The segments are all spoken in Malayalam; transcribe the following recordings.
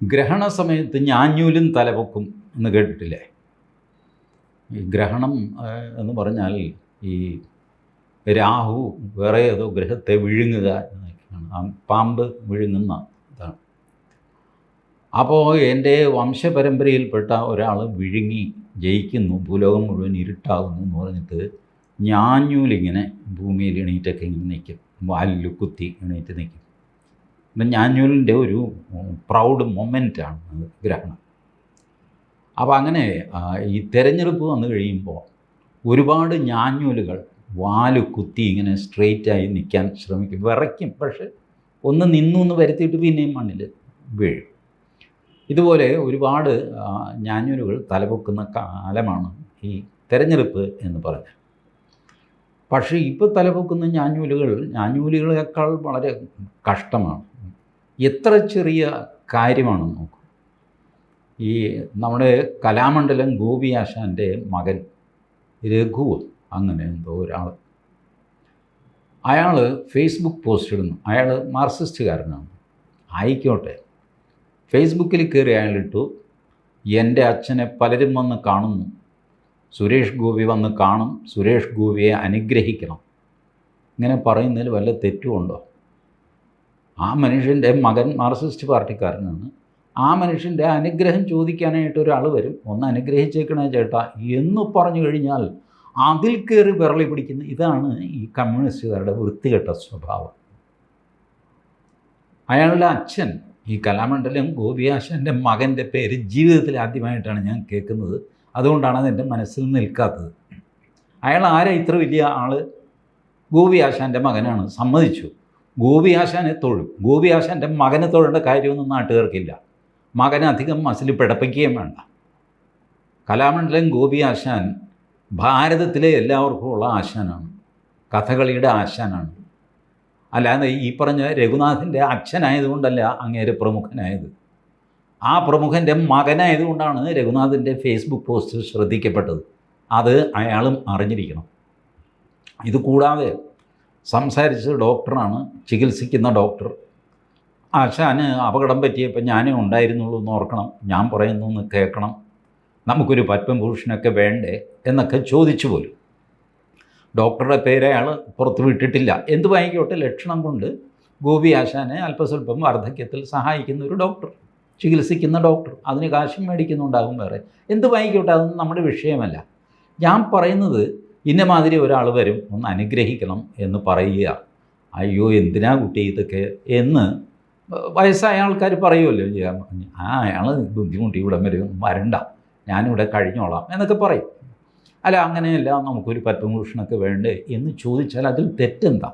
ഗ്രഹണ സമയത്ത് ഞാഞ്ഞൂലും തലപൊക്കും എന്ന് കേട്ടിട്ടില്ലേ? ഈ ഗ്രഹണം എന്ന് പറഞ്ഞാൽ ഈ രാഹു വേറെ ഏതോ ഗ്രഹത്തെ വിഴുങ്ങുക എന്നൊക്കെയാണ്. പാമ്പ് വിഴുങ്ങുന്ന ഇതാണ്. അപ്പോൾ എന്റെ വംശപരമ്പരയിൽപ്പെട്ട ഒരാൾ വിഴുങ്ങി ജയിക്കുന്നു ഭൂലോകം മുഴുവൻ ഇരുട്ടാകുന്നു എന്ന് പറഞ്ഞിട്ട് ഞാഞ്ഞൂലിങ്ങനെ ഭൂമിയിൽ എണീറ്റൊക്കെ ഇങ്ങനെ നിൽക്കും. വാലിൽ കുത്തി എണീറ്റ് നിൽക്കും. ഞാഞ്ഞൂലിന്റെ ഒരു പ്രൗഡ് മൊമെന്റാണ് ഗ്രഹണം. അപ്പോൾ അങ്ങനെ ഈ തെരഞ്ഞെടുപ്പ് വന്നു കഴിയുമ്പോൾ ഒരുപാട് ഞാഞ്ഞൂലുകൾ വാൽ കുത്തി ഇങ്ങനെ സ്ട്രെയിറ്റായി നിൽക്കാൻ ശ്രമിക്കും വിറയ്ക്കും. പക്ഷെ ഒന്ന് നിന്നു എന്ന് വരുത്തിയിട്ട് പിന്നെയും മണ്ണിൽ വീഴും. ഇതുപോലെ ഒരുപാട് ഞാഞ്ഞൂലുകൾ തലപൊക്കുന്ന കാലമാണ് ഈ തെരഞ്ഞെടുപ്പ് എന്ന് പറഞ്ഞത് പക്ഷേ ഇപ്പോൾ തലപൊക്കുന്ന ഞാഞ്ഞൂലുകൾ ഞാഞ്ഞൂലുകളേക്കാൾ വളരെ കഷ്ടമാണ്. എത്ര ചെറിയ കാര്യമാണ് നോക്കൂ. ഈ നമ്മുടെ കലാമണ്ഡലം ഗോപി ആശാന്റെ മകൻ രഘു അങ്ങനെ എന്തോ ഒരാൾ അയാൾ ഫേസ്ബുക്ക് പോസ്റ്റ് ഇടുന്നു. അയാൾ മാർക്സിസ്റ്റുകാരനാണ് ആയിക്കോട്ടെ. ഫേസ്ബുക്കിൽ കയറി അയാളിട്ടു എന്റെ അച്ഛനെ പലരും വന്ന് കാണുന്നു. സുരേഷ് ഗോപി വന്ന് കാണും. സുരേഷ് ഗോപിയെ അനുഗ്രഹിക്കണം. ഇങ്ങനെ പറയുന്നതിൽ വല്ല തെറ്റുമുണ്ടോ ആ മനുഷ്യന്റെ മകൻ മാർക്സിസ്റ്റ് പാർട്ടിക്കാരനാണ്. ആ മനുഷ്യന്റെ അനുഗ്രഹം ചോദിക്കാനായിട്ട് ഒരാൾ വരും. ഒന്ന് അനുഗ്രഹിച്ചേക്കണേ ചേട്ടാ എന്ന് പറഞ്ഞു കഴിഞ്ഞാൽ അതിൽ കയറി വിരളി പിടിക്കുന്ന ഇതാണ് ഈ കമ്മ്യൂണിസ്റ്റുകാരുടെ വൃത്തികെട്ട സ്വഭാവം. അയാളുടെ അച്ഛൻ ഈ കലാമണ്ഡലം ഗോപിയാശന്റെ മകന്റെ പേര് ജീവിതത്തിൽ ആദ്യമായിട്ടാണ് ഞാൻ കേൾക്കുന്നത്. അതുകൊണ്ടാണ് അതെന്റെ മനസ്സിൽ നിൽക്കാത്തത്. അയാൾ ആരാ ഇത്ര വലിയ ആൾ ഗോപിയാശാന്റെ മകനാണ്. സമ്മതിച്ചു. ഗോപിയാശാനെ തൊഴും. ഗോപി ആശാന്റെ മകനെ തൊഴേണ്ട കാര്യമൊന്നും നാട്ടുകാർക്കില്ല. മകനെ അധികം മസിൽ പിടപ്പിക്കുകയും വേണ്ട. കലാമണ്ഡലം ഗോപി ആശാൻ ഭാരതത്തിലെ എല്ലാവർക്കും ഉള്ള ആശാനാണ്. കഥകളിയുടെ ആശാനാണ്. അല്ലാതെ ഈ പറഞ്ഞ രഘുനാഥിന്റെ അച്ഛനായതുകൊണ്ടല്ല അങ്ങേര് പ്രമുഖനായത്. ആ പ്രമുഖന്റെ മകനായതുകൊണ്ടാണ് രഘുനാഥിന്റെ ഫേസ്ബുക്ക് പോസ്റ്റ് ശ്രദ്ധിക്കപ്പെട്ടത്. അത് അയാളും അറിഞ്ഞിരിക്കണം. ഇത് കൂടാതെ സംസാരിച്ച ഡോക്ടറാണ് ചികിത്സിക്കുന്ന ഡോക്ടർ. ആശാന് അപകടം പറ്റിയപ്പോൾ ഞാനേ ഉണ്ടായിരുന്നുള്ളൂ എന്ന് ഓർക്കണം. ഞാൻ പറയുന്നു എന്ന് കേൾക്കണം. നമുക്കൊരു പത്മഭൂഷണൊക്കെ വേണ്ടേ എന്നൊക്കെ ചോദിച്ചു പോലും. ഡോക്ടറുടെ പേര് അയാൾ പുറത്ത് വിട്ടിട്ടില്ല. എന്ത് വാങ്ങിക്കോട്ടെ ലക്ഷണം കൊണ്ട് ഗോപി ആശാനെ അല്പസ്വല്പം വാർദ്ധക്യത്തിൽ സഹായിക്കുന്ന ഒരു ഡോക്ടർ ചികിത്സിക്കുന്ന ഡോക്ടർ. അതിന് കാശും മേടിക്കുന്നുണ്ടാകും വേറെ. എന്ത് വാങ്ങിക്കോട്ടെ അതൊന്നും നമ്മുടെ വിഷയമല്ല. ഞാൻ പറയുന്നത് ഇന്ന മാതിരി ഒരാൾ വരും ഒന്ന് അനുഗ്രഹിക്കണം എന്ന് പറയുക. അയ്യോ എന്തിനാ കുട്ടി ഇതൊക്കെ എന്ന് വയസ്സായ ആൾക്കാർ പറയുമല്ലോ ആ അയാൾ ബുദ്ധിമുട്ടി ഇവിടെ വരും വരണ്ട ഞാനിവിടെ കഴിഞ്ഞോളാം എന്നൊക്കെ പറയും. അല്ല അങ്ങനെയല്ല നമുക്കൊരു പത്മഭൂഷണൊക്കെ വേണ്ടേ എന്ന് ചോദിച്ചാൽ അതിൽ തെറ്റെന്താ?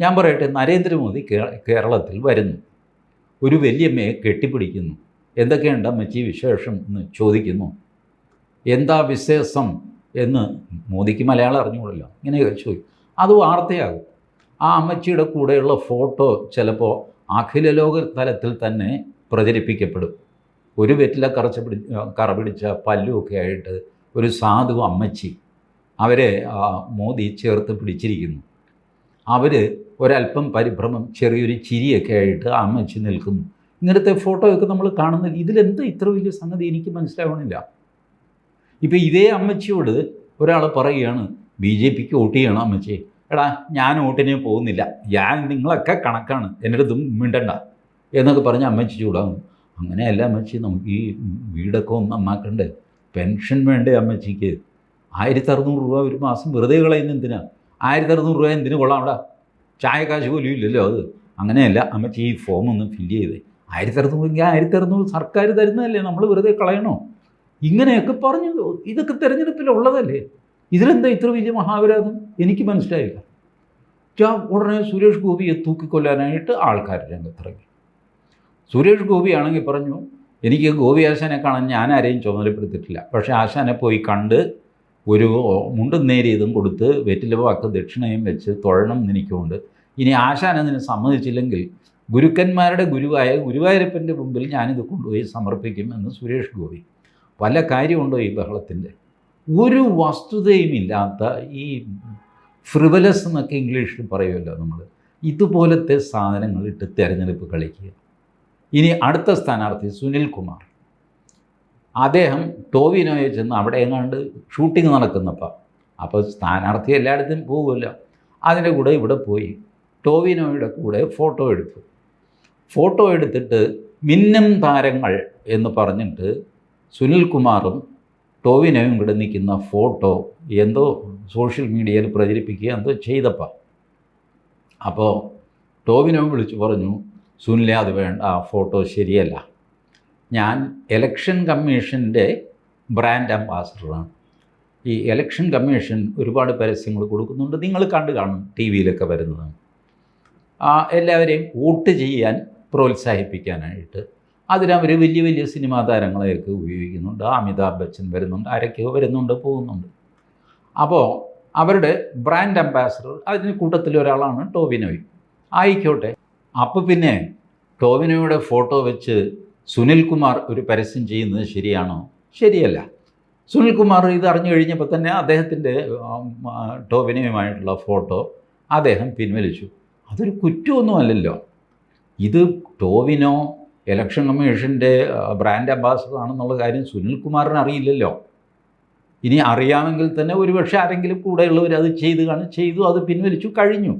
ഞാൻ പറയട്ടെ നരേന്ദ്രമോദി കേരളത്തിൽ വരുന്നു. ഒരു വലിയമ്മയെ കെട്ടിപ്പിടിക്കുന്നു. എന്തൊക്കെയുണ്ട് അമ്മച്ചി വിശേഷം എന്ന് ചോദിക്കുന്നു. എന്താ വിശേഷം? എന്ന് മോദിക്ക് മലയാളം അറിഞ്ഞുകൂടല്ലോ? ഇങ്ങനെ ചോദിക്കും അത് വാർത്തയാകും. ആ അമ്മച്ചിയുടെ കൂടെയുള്ള ഫോട്ടോ ചിലപ്പോൾ അഖില ലോക തലത്തിൽ തന്നെ പ്രചരിപ്പിക്കപ്പെടും. ഒരു വെറ്റില കറച്ച പിടി കറ പിടിച്ച പല്ലുമൊക്കെ ആയിട്ട് ഒരു സാധു അമ്മച്ചി അവരെ മോദി ചേർത്ത് പിടിച്ചിരിക്കുന്നു. അവർ ഒരല്പം പരിഭ്രമം ചെറിയൊരു ചിരിയൊക്കെ ആയിട്ട് അമ്മച്ചി നിൽക്കുന്നു. ഇങ്ങനത്തെ ഫോട്ടോയൊക്കെ നമ്മൾ കാണുന്നത് ഇതിലെന്താ ഇത്ര വലിയ സംഗതി എനിക്ക് മനസ്സിലാവണില്ല. ഇപ്പോൾ ഇതേ അമ്മച്ചിയോട് ഒരാൾ പറയുകയാണ് ബി ജെ പിക്ക് വോട്ട് ചെയ്യണം അമ്മച്ചി. എടാ ഞാൻ വോട്ടിനെ പോകുന്നില്ല. ഞാൻ നിങ്ങളൊക്കെ കണക്കാണ്. എന്റെ അടുത്തും മിണ്ടണ്ട. എന്നൊക്കെ പറഞ്ഞ് അമ്മച്ചി ചൂടാകും അങ്ങനെയല്ല അമ്മച്ചി നമുക്ക് ഈ വീടൊക്കെ ഒന്ന് അമ്മാക്കണ്ടേ പെൻഷൻ വേണ്ടേ അമ്മച്ചിക്ക്? ആയിരത്തി അറുന്നൂറ് രൂപ ഒരു മാസം വെറുതെ കളയുന്ന എന്തിനാ? ആയിരത്തി അറുന്നൂറ് രൂപ എന്തിനു കൊള്ളാം അവിടെ? കാശ് പോലും ഇല്ലല്ലോ അത്. അങ്ങനെയല്ല അമ്മച്ചി ഈ ഫോം ഒന്ന് ഫില്ല് ചെയ്തേ. ആയിരത്തി അറുന്നൂറെങ്കിൽ ആയിരത്തി അറുന്നൂറ് സർക്കാർ തരുന്നതല്ലേ? നമ്മൾ വെറുതെ കളയണോ? ഇങ്ങനെയൊക്കെ പറഞ്ഞു ഇതൊക്കെ തിരഞ്ഞെടുപ്പിലുള്ളതല്ലേ? ഇതിലെന്താ ഇത്ര വലിയ മഹാവിരാധം? എനിക്ക് മനസ്സിലായില്ല. ഉടനെ സുരേഷ് ഗോപിയെ തൂക്കിക്കൊല്ലാനായിട്ട് ആൾക്കാർ രംഗത്തിറങ്ങി. സുരേഷ് ഗോപി ആണെങ്കിൽ പറഞ്ഞു എനിക്ക് ഗോപി ആശാനെ കാണാൻ ഞാൻ ആരെയും ചുമതലപ്പെടുത്തിയിട്ടില്ല. പക്ഷേ ആശാനെ പോയി കണ്ട് ഒരു മുണ്ടും നേരിയതും കൊടുത്ത് വെറ്റില വാക്ക് ദക്ഷിണയും വെച്ച് തൊഴണം എനിക്കുണ്ട്. ഇനി ആശാൻ അതിന് സമ്മതിച്ചില്ലെങ്കിൽ ഗുരുക്കന്മാരുടെ ഗുരുവായ ഗുരുവായൂരപ്പന്റെ മുമ്പിൽ ഞാനിത് കൊണ്ടുപോയി സമർപ്പിക്കും എന്ന് സുരേഷ് ഗോപി വല്ല കാര്യമുണ്ടോ ഈ ബഹളത്തിന്റെ? ഒരു വസ്തുതയും ഇല്ലാത്ത ഈ ഫ്രിവലസ് എന്നൊക്കെ ഇംഗ്ലീഷിൽ പറയുമല്ലോ നമ്മൾ ഇതുപോലത്തെ സാധനങ്ങൾ ഇട്ട് തിരഞ്ഞെടുപ്പ് കളിക്കുക. ഇനി അടുത്ത സ്ഥാനാർത്ഥി സുനിൽ കുമാർ. അദ്ദേഹം ടോവിനോയെ ചെന്ന് അവിടെ എങ്ങാണ്ട് ഷൂട്ടിംഗ് നടക്കുന്നപ്പോൾ അപ്പോൾ സ്ഥാനാർത്ഥി എല്ലായിടത്തും പോകുമല്ലോ അതിന്റെ കൂടെ ഇവിടെ പോയി ടോവിനോയുടെ കൂടെ ഫോട്ടോ എടുത്തു. ഫോട്ടോ എടുത്തിട്ട് മിന്നും താരങ്ങൾ എന്ന് പറഞ്ഞിട്ട് സുനിൽ കുമാറും ടോവിനോയും കൂടെ നിൽക്കുന്ന ഫോട്ടോ എന്തോ സോഷ്യൽ മീഡിയയിൽ പ്രചരിപ്പിക്കുക എന്തോ ചെയ്തപ്പോൾ അപ്പോൾ ടോവിനോ വിളിച്ചു പറഞ്ഞു സുനിലെ അത് വേണ്ട ആ ഫോട്ടോ ശരിയല്ല. ഞാൻ എലക്ഷൻ കമ്മീഷന്റെ ബ്രാൻഡ് അംബാസഡറാണ്. ഈ എലക്ഷൻ കമ്മീഷൻ ഒരുപാട് പരസ്യങ്ങൾ കൊടുക്കുന്നുണ്ട് നിങ്ങൾ കണ്ടു കാണും ടി വിയിലൊക്കെ വരുന്നത്. എല്ലാവരെയും വോട്ട് ചെയ്യാൻ പ്രോത്സാഹിപ്പിക്കാനായിട്ട് അതിനവർ വലിയ വലിയ സിനിമാ താരങ്ങളെയൊക്കെ ഉപയോഗിക്കുന്നുണ്ട്. അമിതാഭ് ബച്ചൻ വരുന്നുണ്ട് ആരൊക്കെയോ വരുന്നുണ്ട് പോകുന്നുണ്ട്. അപ്പോൾ അവരുടെ ബ്രാൻഡ് അംബാസഡർ അതിന് കൂട്ടത്തിൽ ഒരാളാണ് ടോവിനോയ് ആയിക്കോട്ടെ. അപ്പോൾ പിന്നെ ടോവിനോയുടെ ഫോട്ടോ വെച്ച് സുനിൽകുമാർ ഒരു പരസ്യം ചെയ്യുന്നത് ശരിയാണോ? ശരിയല്ല. സുനിൽകുമാർ ഇത് അറിഞ്ഞു കഴിഞ്ഞപ്പോൾ തന്നെ അദ്ദേഹത്തിന്റെ ടോവിനോയുമായിട്ടുള്ള ഫോട്ടോ അദ്ദേഹം പിൻവലിച്ചു. അതൊരു കുറ്റമൊന്നുമല്ലല്ലോ ഇത് ടോവിനോ ഇലക്ഷൻ കമ്മീഷന്റെ ബ്രാൻഡ് അംബാസഡർ ആണെന്നുള്ള കാര്യം സുനിൽകുമാറിന് അറിയില്ലല്ലോ. ഇനി അറിയാമെങ്കിൽ തന്നെ ഒരുപക്ഷെ ആരെങ്കിലും കൂടെയുള്ളവർ അത് ചെയ്ത് കാണും. ചെയ്തു അത് പിൻവലിച്ചു കഴിഞ്ഞു.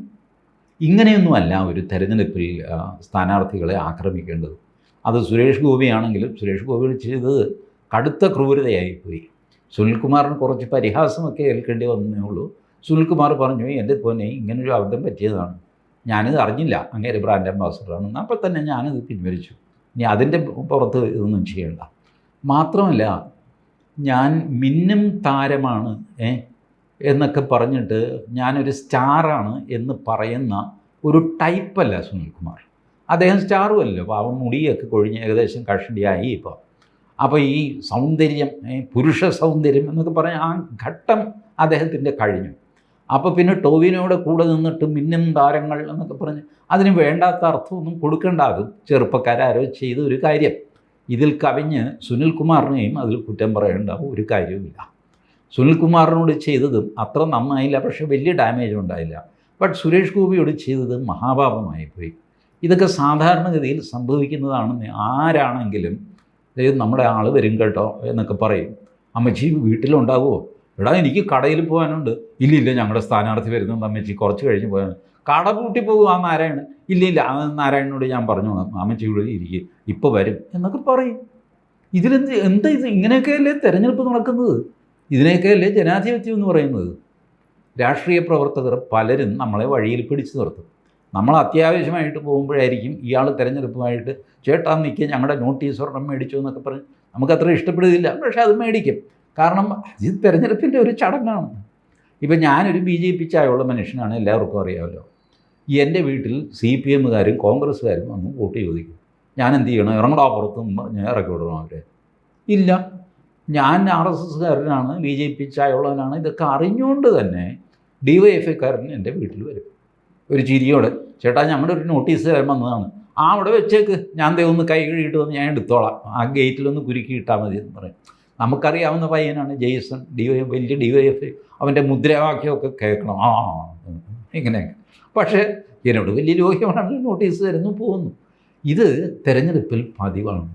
ഇങ്ങനെയൊന്നുമല്ല ഒരു തെരഞ്ഞെടുപ്പിൽ സ്ഥാനാർത്ഥികളെ ആക്രമിക്കേണ്ടത്. അത് സുരേഷ് ഗോപിയാണെങ്കിലും സുരേഷ് ഗോപി ചെയ്തത് കടുത്ത ക്രൂരതയായിപ്പോയി. സുനിൽകുമാറിന് കുറച്ച് പരിഹാസമൊക്കെ ഏൽക്കേണ്ടി വന്നേ ഉള്ളൂ. സുനിൽകുമാർ പറഞ്ഞു എന്റെ പൊന്നെ ഇങ്ങനൊരു അബദ്ധം പറ്റിയതാണ്. ഞാനിത് അറിഞ്ഞില്ല. അങ്ങേര് ബ്രാൻഡ് അംബാസഡറാണെന്ന് അപ്പോൾ തന്നെ ഞാനിത് പിൻവലിച്ചു. ഇനി അതിന്റെ പുറത്ത് ഇതൊന്നും ചെയ്യണ്ട. മാത്രമല്ല ഞാൻ മിന്നും താരമാണ് ഏ എന്നൊക്കെ പറഞ്ഞിട്ട് ഞാനൊരു സ്റ്റാറാണ് എന്ന് പറയുന്ന ഒരു ടൈപ്പല്ല സുനിൽകുമാർ. അദ്ദേഹം സ്റ്റാറും അല്ലല്ലോ പാവം മുടിയൊക്കെ കൊഴിഞ്ഞ് ഏകദേശം കഷണ്ടിയായി ഇപ്പോൾ. അപ്പോൾ ഈ സൗന്ദര്യം പുരുഷ സൗന്ദര്യം എന്നൊക്കെ പറഞ്ഞാൽ ആ ഘട്ടം അദ്ദേഹത്തിന്റെ കഴിഞ്ഞു. അപ്പോൾ പിന്നെ ടോവിനോയുടെ കൂടെ നിന്നിട്ട് മിന്നും താരങ്ങൾ എന്നൊക്കെ പറഞ്ഞ് അതിന് വേണ്ടാത്ത അർത്ഥമൊന്നും കൊടുക്കേണ്ട അത് ചെറുപ്പക്കാരോ ചെയ്ത ഒരു കാര്യം. ഇതിൽ കവിഞ്ഞ് സുനിൽകുമാറിനെയും അതിൽ കുറ്റം പറയേണ്ട ഒരു കാര്യവുമില്ല. സുനിൽകുമാറിനോട് ചെയ്തതും അത്ര നന്നായില്ല പക്ഷേ വലിയ ഡാമേജ് ഉണ്ടായില്ല. ബട്ട് സുരേഷ് ഗോപിയോട് ചെയ്തത് മഹാപാപമായിപ്പോയി ഇതൊക്കെ സാധാരണഗതിയിൽ സംഭവിക്കുന്നതാണെന്ന് ആരാണെങ്കിലും നമ്മുടെ ആൾ വരും കേട്ടോ എന്നൊക്കെ പറയും. അമ്മച്ചി വീട്ടിലുണ്ടാകുമോ എടാ എനിക്ക് കടയിൽ പോകാനുണ്ട്. ഇല്ല ഇല്ല ഞങ്ങളുടെ സ്ഥാനാർത്ഥി വരുന്നു. അമ്മച്ചി കുറച്ച് കഴിഞ്ഞ് പോയാൽ കട പൂട്ടി പോകും ആ നാരായണൻ. ഇല്ല ഇല്ല ആ നാരായണനോട് ഞാൻ പറഞ്ഞു അമ്മച്ചി ഇവിടെ ഇരിക്കും. ഇപ്പോൾ വരും. എന്നൊക്കെ പറയും. ഇതിലെന്ത് എന്താ ഇത്? ഇങ്ങനെയൊക്കെയല്ലേ തിരഞ്ഞെടുപ്പ് നടക്കുന്നത്? ഇതിനെയൊക്കെയല്ലേ ജനാധിപത്യം എന്ന് പറയുന്നത്? രാഷ്ട്രീയ പ്രവർത്തകർ പലരും നമ്മളെ വഴിയിൽ പിടിച്ചു നിർത്തും. നമ്മൾ അത്യാവശ്യമായിട്ട് പോകുമ്പോഴായിരിക്കും ഇയാൾ തിരഞ്ഞെടുപ്പുമായിട്ട് ചേട്ടാ നിൽക്കുക ഞങ്ങളുടെ നോട്ടീസ് ഒരെണ്ണം മേടിച്ചു എന്നൊക്കെ പറഞ്ഞ്. നമുക്കത്ര ഇഷ്ടപ്പെടുന്നില്ല പക്ഷേ അത് മേടിക്കും. കാരണം ഇത് തിരഞ്ഞെടുപ്പിന്റെ ഒരു ചടങ്ങാണ്. ഇപ്പം ഞാനൊരു ബി ജെ പി ചായുള്ള മനുഷ്യനാണ് എല്ലാവർക്കും അറിയാമല്ലോ. എന്റെ വീട്ടിൽ സി പി എമ്മുകാരും കോൺഗ്രസ്സുകാരും വന്ന് വോട്ട് ചോദിക്കും. ഞാൻ എന്ത് ചെയ്യണം? ഇറങ്ങടാ പുറത്തും പറഞ്ഞ് ഇറക്കി വിടണം അവരെ. ഇല്ല. ഞാൻ ആർ എസ് എസ്സുകാരനാണ് ബി ജെ പി ചായുള്ളവനാണ് ഇതൊക്കെ അറിഞ്ഞുകൊണ്ട് തന്നെ ഡി വൈ എഫ് ഐക്കാരൻ എന്റെ വീട്ടിൽ വരും. ഒരു ചിരിയോടെ ചേട്ടാ ഞങ്ങളുടെ ഒരു നോട്ടീസ് തരാൻ വന്നതാണ്. ആ അവിടെ വെച്ചേക്ക്. ഞാൻ ദേ ഒന്ന് കൈ കഴുകിയിട്ട് വന്ന് ഞാൻ എടുത്തോളാം. ആ ഗേറ്റിലൊന്ന് കുരുക്കി ഇട്ടാൽ മതി എന്ന് പറയും. നമുക്കറിയാവുന്ന പയ്യനാണ് ജെയ്സൺ ഡി വൈ വലിയ ഡി വൈ എഫ് അവന്റെ മുദ്രാവാക്യമൊക്കെ കേൾക്കണം. ആ ഇങ്ങനെയൊക്കെ പക്ഷേ എന്നോട് വലിയ ലോഹ്യമാണ് നോട്ടീസ് തരുന്നു പോകുന്നു. ഇത് തിരഞ്ഞെടുപ്പിൽ പതിവാണ്.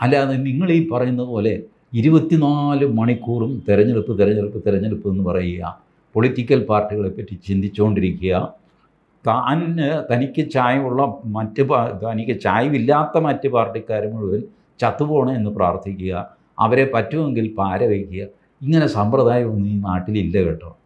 അല്ലാതെ നിങ്ങൾ ഈ പറയുന്ന പോലെ ഇരുപത്തിനാല് മണിക്കൂറും തിരഞ്ഞെടുപ്പ് തിരഞ്ഞെടുപ്പ് തിരഞ്ഞെടുപ്പ് എന്ന് പറയുക പൊളിറ്റിക്കൽ പാർട്ടികളെ പറ്റി ചിന്തിച്ചുകൊണ്ടിരിക്കുക താൻ തനിക്ക് ചായവുള്ള മറ്റ് തനിക്ക് ചായവില്ലാത്ത മറ്റ് പാർട്ടിക്കാർ മുഴുവൻ ചത്തുപോകണം എന്ന് പ്രാർത്ഥിക്കുക അവരെ പറ്റുമെങ്കിൽ പാര വയ്ക്കുക. ഇങ്ങനെ സമ്പ്രദായമൊന്നും ഈ നാട്ടിലില്ല കേട്ടോ.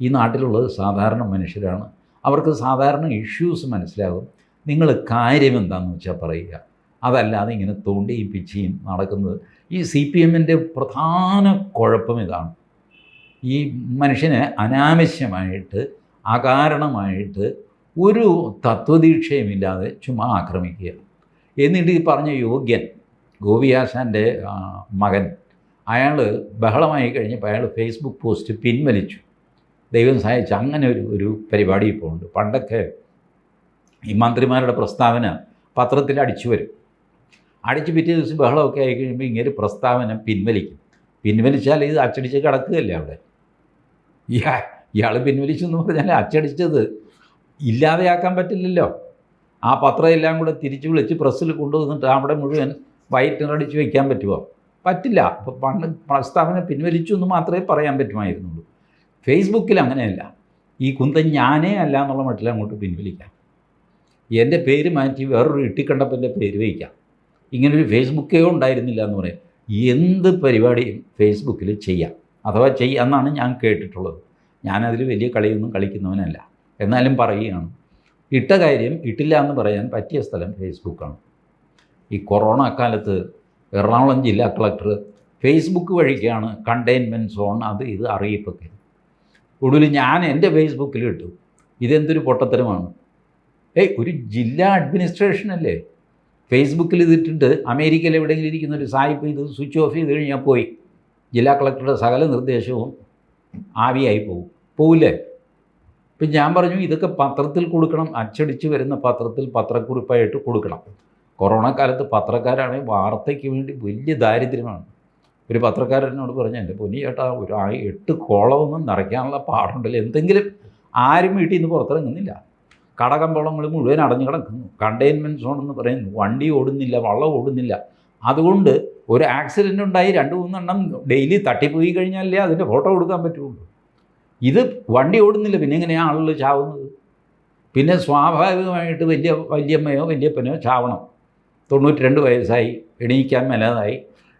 ഈ നാട്ടിലുള്ളത് സാധാരണ മനുഷ്യരാണ്. അവർക്ക് സാധാരണ ഇഷ്യൂസ് മനസ്സിലാകും. നിങ്ങൾ കാര്യം എന്താണെന്ന് വെച്ചാൽ പറയുക. അതല്ലാതെ ഇങ്ങനെ തോണ്ടിയും പിച്ചിയും നടക്കുന്നത്. ഈ സി പി എമ്മിന്റെ പ്രധാന കുഴപ്പം ഇതാണ്. ഈ മനുഷ്യനെ അനാവശ്യമായിട്ട് അകാരണമായിട്ട് ഒരു തത്വദീക്ഷയുമില്ലാതെ ചുമ്മാ ആക്രമിക്കുക. എന്നിട്ട് ഈ പറഞ്ഞ യോഗ്യൻ ഗോപിയാശാന്റെ മകൻ. അയാൾ ബഹളമായി കഴിഞ്ഞപ്പോൾ അയാൾ ഫേസ്ബുക്ക് പോസ്റ്റ് പിൻവലിച്ചു. ദൈവം സഹായിച്ച് അങ്ങനെ ഒരു ഒരു പരിപാടി ഇപ്പോൾ ഉണ്ട്. പണ്ടൊക്കെ ഈ മന്ത്രിമാരുടെ പ്രസ്താവന പത്രത്തിൽ അടിച്ചു വരും. അടിച്ച് പിറ്റേ ദിവസം ബഹളമൊക്കെ ആയി കഴിയുമ്പോൾ ഇങ്ങനെ പ്രസ്താവന പിൻവലിക്കും. പിൻവലിച്ചാൽ ഇത് അച്ചടിച്ച് കിടക്കുകയല്ലേ അവിടെ? ഇയാ ഇയാൾ പിൻവലിച്ചു എന്ന് പറഞ്ഞാൽ അച്ചടിച്ചത് ഇല്ലാതെയാക്കാൻ പറ്റില്ലല്ലോ. ആ പത്രം എല്ലാം കൂടെ തിരിച്ചു വിളിച്ച് പ്രസ്സിൽ കൊണ്ടുവന്നിട്ട് അവിടെ മുഴുവൻ വയറ്റിനടിച്ച് വയ്ക്കാൻ പറ്റുമോ? പറ്റില്ല. അപ്പോൾ പണ്ട് പ്രസ്താവന പിൻവലിച്ചു എന്ന് മാത്രമേ പറയാൻ പറ്റുമായിരുന്നുള്ളൂ. ഫേസ്ബുക്കിൽ അങ്ങനെയല്ല. ഈ കുന്ത ഞാനേ അല്ല എന്നുള്ള മട്ടിൽ അങ്ങോട്ട് പിൻവലിക്കാം. എന്റെ പേര് മാറ്റി വേറൊരു ഇട്ടിക്കണ്ടപ്പന്റെ പേര് വയ്ക്കാം. ഇങ്ങനൊരു ഫേസ്ബുക്കേ ഉണ്ടായിരുന്നില്ല എന്ന് പറയാം. എന്ത് പരിപാടിയും ഫേസ്ബുക്കിൽ ചെയ്യാം. അഥവാ ചെയ്യാമെന്നാണ് ഞാൻ കേട്ടിട്ടുള്ളത്. ഞാനതിൽ വലിയ കളിയൊന്നും കളിക്കുന്നവനല്ല. എന്നാലും പറയുകയാണ്. ഇട്ട കാര്യം ഇട്ടില്ല എന്ന് പറയാൻ പറ്റിയ സ്ഥലം ഫേസ്ബുക്കാണ്. ഈ കൊറോണ കാലത്ത് എറണാകുളം ജില്ലാ കളക്ടർ ഫേസ്ബുക്ക് വഴിക്കാണ് കണ്ടെയ്ൻമെന്റ് സോൺ അത് ഇത് അറിയിപ്പൊക്കെ. ഒടുവിൽ ഞാൻ എന്റെ ഫേസ്ബുക്കിൽ ഇട്ടു. ഇതെന്തൊരു പൊട്ടത്തരമാണ്? ഏയ് ഒരു ജില്ലാ അഡ്മിനിസ്ട്രേഷൻ അല്ലേ? ഫേസ്ബുക്കിൽ ഇതിട്ടിട്ട് അമേരിക്കയിൽ എവിടെയെങ്കിലും ഇരിക്കുന്ന ഒരു സായിപ്പ് ഇത് സ്വിച്ച് ഓഫ് ചെയ്ത് കഴിഞ്ഞാൽ പോയി. ജില്ലാ കളക്ടറുടെ സകല നിർദ്ദേശവും ആവിയായി പോകും പോവില്ലേ? ഇപ്പം ഞാൻ പറഞ്ഞു ഇതൊക്കെ പത്രത്തിൽ കൊടുക്കണം അച്ചടിച്ച് വരുന്ന പത്രത്തിൽ പത്രക്കുറിപ്പായിട്ട് കൊടുക്കണം. കൊറോണ കാലത്ത് പത്രക്കാരാണെങ്കിൽ വാർത്തയ്ക്ക് വേണ്ടി വലിയ ദാരിദ്ര്യമാണ്. ഒരു പത്രക്കാരനോട് പറഞ്ഞു എന്റെ പൊന്നി ചേട്ടാ ഒരു ആ എട്ട് കോളമൊന്നും നിറയ്ക്കാനുള്ള പാടുണ്ടല്ലോ. എന്തെങ്കിലും ആരും വീട്ടിൽ നിന്ന് പുറത്തിറങ്ങുന്നില്ല. കടകമ്പളങ്ങൾ മുഴുവൻ അടഞ്ഞു കിടക്കുന്നു. കണ്ടെയ്ൻമെന്റ് സോൺ എന്ന് പറയുന്നു. വണ്ടി ഓടുന്നില്ല വള്ളം ഓടുന്നില്ല. അതുകൊണ്ട് ഒരു ആക്സിഡന്റ് ഉണ്ടായി രണ്ട് മൂന്നെണ്ണം ഡെയിലി തട്ടിപ്പോയി കഴിഞ്ഞാലേ അതിന്റെ ഫോട്ടോ കൊടുക്കാൻ പറ്റുള്ളൂ. ഇത് വണ്ടി ഓടുന്നില്ല. പിന്നെ എങ്ങനെയാണ് ആളുകൾ ചാവുന്നത്? പിന്നെ സ്വാഭാവികമായിട്ട് വലിയ വലിയമ്മയോ വല്യപ്പനോ ചാവണം. തൊണ്ണൂറ്റി രണ്ട് വയസ്സായി എണീക്കാൻ മേലാതായി.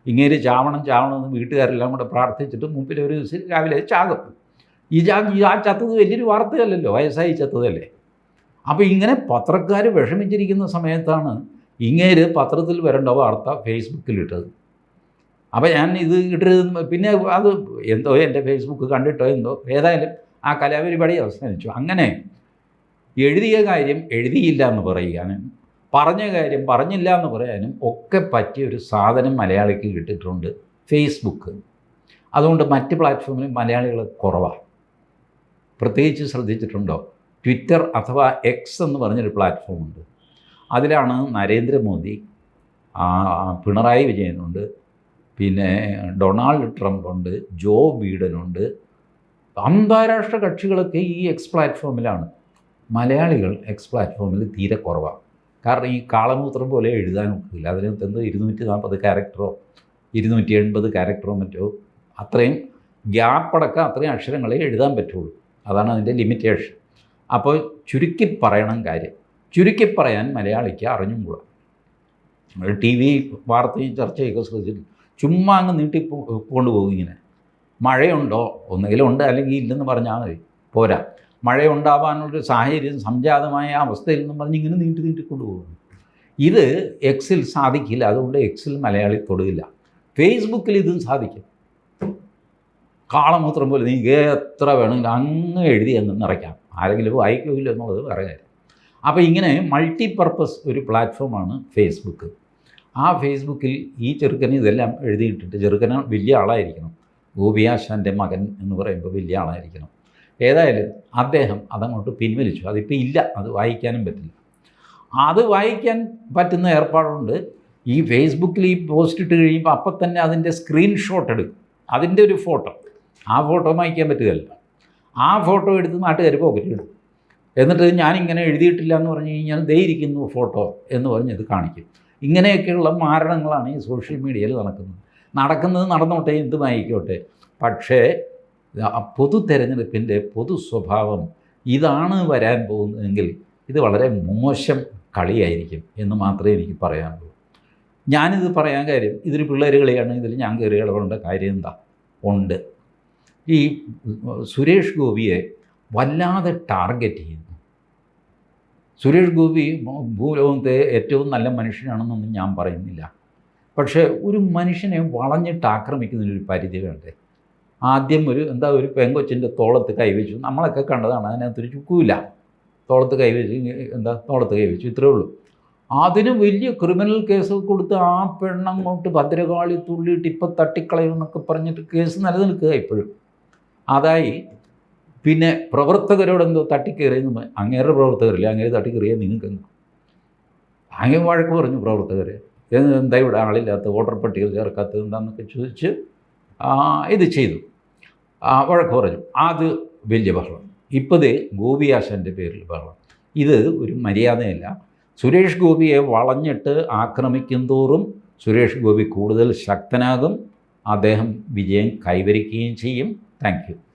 ഇങ്ങനെ ചാവണം ചാവണം എന്ന് വീട്ടുകാരെല്ലാം കൂടെ പ്രാർത്ഥിച്ചിട്ട് മുമ്പിൽ ഒരു ദിവസം രാവിലെ ചാകും. ഈ ചാ ആ ചത്തത് വലിയൊരു വാർത്തയല്ലല്ലോ വയസ്സായി ചത്തതല്ലേ? അപ്പോൾ ഇങ്ങനെ പത്രക്കാർ വിഷമിച്ചിരിക്കുന്ന സമയത്താണ് ഇങ്ങേര് പത്രത്തിൽ വരേണ്ട വാർത്ത ഫേസ്ബുക്കിലിട്ടത് അപ്പോൾ ഞാൻ ഇത് ഇട്ടിരുന്ന പിന്നെ അത് എന്തോ എന്റെ ഫേസ്ബുക്ക് കണ്ടിട്ടോ എന്തോ ഏതായാലും ആ കലാപരിപാടി അവസാനിച്ചു. അങ്ങനെ എഴുതിയ കാര്യം എഴുതിയില്ല എന്ന് പറയാനും പറഞ്ഞ കാര്യം പറഞ്ഞില്ല എന്ന് പറയാനും ഒക്കെ പറ്റിയ ഒരു സാധനം മലയാളിക്ക് കിട്ടിയിട്ടുണ്ട് ഫേസ്ബുക്ക് അതുകൊണ്ട് മറ്റ് പ്ലാറ്റ്ഫോമിൽ മലയാളികൾ കുറവാണ് പ്രത്യേകിച്ച് ശ്രദ്ധിച്ചിട്ടുണ്ടോ? ട്വിറ്റർ അഥവാ എക്സ് എന്ന് പറഞ്ഞൊരു പ്ലാറ്റ്ഫോമുണ്ട് അതിലാണ് നരേന്ദ്രമോദി പിണറായി വിജയനുണ്ട്. പിന്നെ ഡൊണാൾഡ് ട്രംപ് ഉണ്ട് ജോ ബീഡനുണ്ട്. അന്താരാഷ്ട്ര കക്ഷികളൊക്കെ ഈ എക്സ് പ്ലാറ്റ്ഫോമിലാണ് മലയാളികൾ എക്സ് പ്ലാറ്റ്ഫോമിൽ തീരെ കുറവാണ് കാരണം ഈ കാളമൂത്രം പോലെ എഴുതാൻ ഒക്കില്ല. അതിനകത്ത് എന്തോ ഇരുന്നൂറ്റി നാൽപ്പത് ക്യാരക്ടറോ ഇരുന്നൂറ്റി എൺപത് ക്യാരക്ടറോ മറ്റോ അത്രയും ഗ്യാപ്പടക്കം അത്രയും അക്ഷരങ്ങളെ എഴുതാൻ പറ്റുള്ളൂ. അതാണ് അതിന്റെ ലിമിറ്റേഷൻ അപ്പോൾ ചുരുക്കി പറയണം കാര്യം. ചുരുക്കി പറയാൻ മലയാളിക്ക് അറിഞ്ഞും കൂടാ നമ്മൾ ടി വി വാർത്തയും ചർച്ചയൊക്കെ ശ്രദ്ധിച്ചിട്ട് ചുമ്മാ അങ്ങ് നീട്ടി കൊണ്ടുപോകും ഇങ്ങനെ. മഴയുണ്ടോ? ഒന്നുകിലും ഉണ്ട് അല്ലെങ്കിൽ ഇല്ലെന്ന് പറഞ്ഞാൽ മതി. പോരാ. മഴയുണ്ടാവാനുള്ളൊരു സാഹചര്യം സംജാതമായ അവസ്ഥയിൽ നിന്നും പറഞ്ഞ് ഇങ്ങനെ നീട്ടി നീട്ടി കൊണ്ടുപോകുന്നു. ഇത് എക്സിൽ സാധിക്കില്ല. അതുകൊണ്ട് എക്സിൽ മലയാളി തൊടുകില്ല. ഫേസ്ബുക്കിൽ ഇതും സാധിക്കും. കാളമൂത്രം പോലെ നീ എത്ര വേണമെങ്കിലും അങ്ങ് എഴുതി അങ്ങ് നിറയ്ക്കാം. ആരെങ്കിലും വായിക്കില്ല എന്നുള്ളത് വേറെ കാര്യം. അപ്പോൾ ഇങ്ങനെ മൾട്ടി പർപ്പസ് ഒരു പ്ലാറ്റ്ഫോമാണ് ഫേസ്ബുക്ക്. ആ ഫേസ്ബുക്കിൽ ഈ ചെറുക്കന് ഇതെല്ലാം എഴുതിയിട്ടിട്ട് ചെറുക്കന് വലിയ ആളായിരിക്കണം. ഗോപിയാശാന്റെ മകൻ എന്ന് പറയുമ്പോൾ വലിയ ആളായിരിക്കണം. ഏതായാലും അദ്ദേഹം അതങ്ങോട്ട് പിൻവലിച്ചു. അതിപ്പോൾ ഇല്ല അത് വായിക്കാനും പറ്റില്ല. അത് വായിക്കാൻ പറ്റുന്ന ഏർപ്പാടുണ്ട്. ഈ ഫേസ്ബുക്കിൽ ഈ പോസ്റ്റ് ഇട്ട് കഴിയുമ്പോൾ അപ്പം തന്നെ അതിന്റെ സ്ക്രീൻഷോട്ട് എടുക്കും. അതിന്റെ ഒരു ഫോട്ടോ. ആ ഫോട്ടോ വായിക്കാൻ പറ്റുകയല്ല. ആ ഫോട്ടോ എടുത്ത് നാട്ടുകാർ പോക്കറ്റിലിടും എന്നിട്ട് ഞാനിങ്ങനെ എഴുതിയിട്ടില്ല എന്ന് പറഞ്ഞു കഴിഞ്ഞാൽ ദേ ഇരിക്കുന്നു ഫോട്ടോ എന്ന് പറഞ്ഞ് ഇത് കാണിക്കും. ഇങ്ങനെയൊക്കെയുള്ള മാരണങ്ങളാണ് ഈ സോഷ്യൽ മീഡിയയിൽ നടക്കുന്നത്. നടക്കുന്നത് നടന്നോട്ടെ എന്തുമായിക്കോട്ടെ പക്ഷേ പൊതു തെരഞ്ഞെടുപ്പിന്റെ പൊതു സ്വഭാവം ഇതാണ് വരാൻ പോകുന്നതെങ്കിൽ ഇത് വളരെ മോശം കളിയായിരിക്കും എന്ന് മാത്രമേ എനിക്ക് പറയാനുള്ളൂ. ഞാനിത് പറയാൻ കാര്യം ഇതൊരു പിള്ളേർ കളിയാണ് ഇതിൽ ഞാൻ കയറി ഇടപെടേണ്ട കാര്യം എന്താ? ഉണ്ട്. ഈ സുരേഷ് ഗോപിയെ വല്ലാതെ ടാർഗറ്റ് ചെയ്യുന്നു. സുരേഷ് ഗോപി ഭൂലോകത്തെ ഏറ്റവും നല്ല മനുഷ്യനാണെന്നൊന്നും ഞാൻ പറയുന്നില്ല. പക്ഷേ ഒരു മനുഷ്യനെ വളഞ്ഞിട്ട് ആക്രമിക്കുന്നതിനൊരു പരിധി വേണ്ടേ? ആദ്യം ഒരു എന്താ ഒരു പെങ്കൊച്ചിന്റെ തോളത്ത് കൈവച്ചു നമ്മളൊക്കെ കണ്ടതാണ് അതിനകത്തൊരു ചുക്കുമില്ല തോളത്ത് കൈവച്ച് എന്താ തോളത്ത് കൈവച്ചു ഇത്രയേ ഉള്ളൂ. അതിന് വലിയ ക്രിമിനൽ കേസ് കൊടുത്ത് ആ പെണ്ണങ്ങോട്ട് ഭദ്രകാളി തുള്ളിയിട്ട് ഇപ്പം തട്ടിക്കളയും എന്നൊക്കെ പറഞ്ഞിട്ട് കേസ് നിലനിൽക്കുക ഇപ്പോഴും. അതായി പിന്നെ പ്രവർത്തകരോട് എന്തോ തട്ടിക്കേറിയെന്ന് അങ്ങേരുടെ പ്രവർത്തകരില്ല? അങ്ങേര് തട്ടിക്കേറിയ നിങ്ങൾക്ക് എന്താ അങ്ങേ വഴക്ക് പറഞ്ഞു പ്രവർത്തകർ "എന്ത് ഇവിടെ ആളില്ലാത്ത വോട്ടർ പട്ടികയിൽ ചേർക്കാത്തത് എന്താണെന്നൊക്കെ ചോദിച്ച് ഇത് ചെയ്തു. വഴക്ക് പറഞ്ഞു. അത് വലിയ ബഹളം. ഇപ്പത് ഗോപിയാശന്റെ പേരിൽ ബഹളം. ഇത് ഒരു മര്യാദയല്ല. സുരേഷ് ഗോപിയെ വളഞ്ഞിട്ട് ആക്രമിക്കും തോറും സുരേഷ് ഗോപി കൂടുതൽ ശക്തനാകും. അദ്ദേഹം വിജയം കൈവരിക്കുകയും ചെയ്യും. താങ്ക്